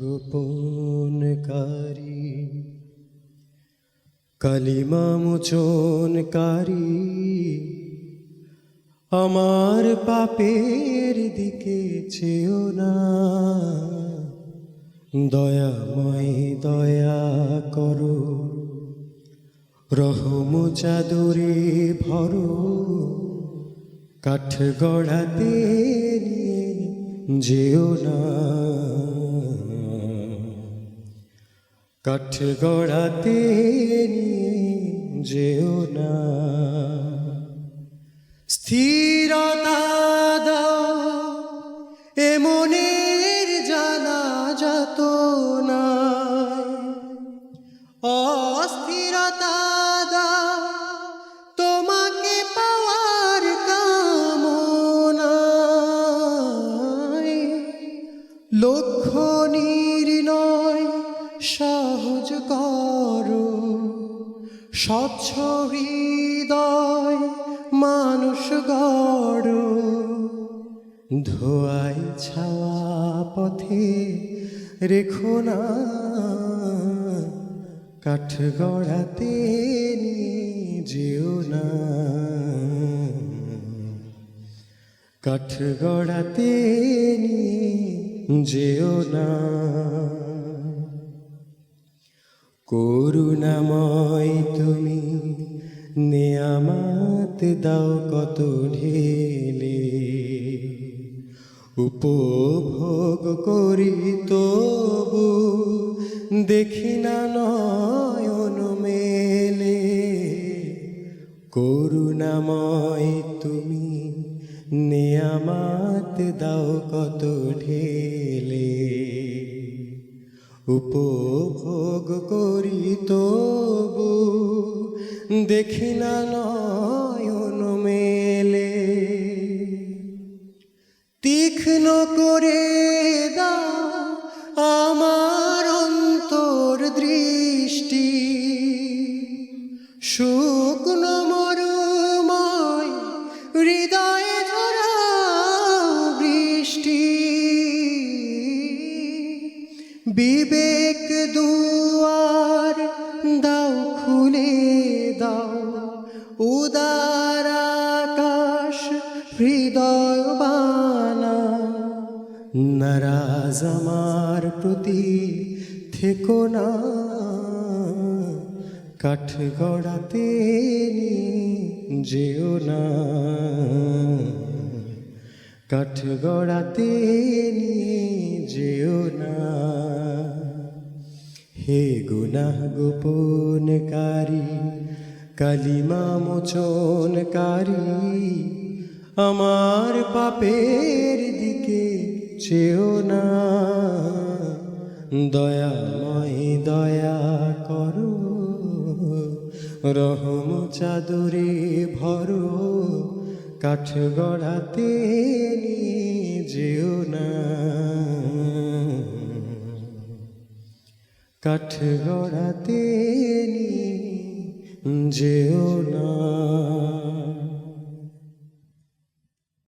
গোপনকারী, কালিমা মোচনকারী, আমার পাপের দিকে চেয়েও না। দয়াময় দয়া করো, রহম চাদরে ভরো কাঠ গড়াতে যেও না। কাঠ গড়াতে যেও না। স্থিরতা লক্ষ্য নির্ণয় সহজ করো। স্বচ্ছ হৃদয় মানুষ গড়। ধোয়াই ছাওয়া পথে রেখো না। কাঠ গড়াতে যেও না। কাঠ গড়াতে নিয়ে যেও না। করুণাময় তুমি নেয়ামাত দাও কত ঢেলে। উপভোগ করি তবু দেখি না নয়ন মেলে। করুণাময় তুমি নেয়ামাত দাও কত ঢেলে। উপভোগ করি তবু দেখি না নয়ন মেলে। তীক্ষ্ণ করে দাও আমার অন্তর দৃষ্টি। শুকনো মরুময় হৃদয়ে বিবেক দুয়ার দাও, খুলে দাও। উদার আকাশ হৃদয় বানা নারাজ আমার প্রতি থেকো না। কাঠ গড়াতে যেও না। কাঠ গড়াতে নিয়ে হে গুনাহ গোপনকারী, কালিমা মোচনকারী, আমার পাপের দিকে চেও না। দয়াময় দয়া করো, রহম চাদরে ভরো কাঠ গড়াতে নিয়ে কাঠ গড়াতে যেও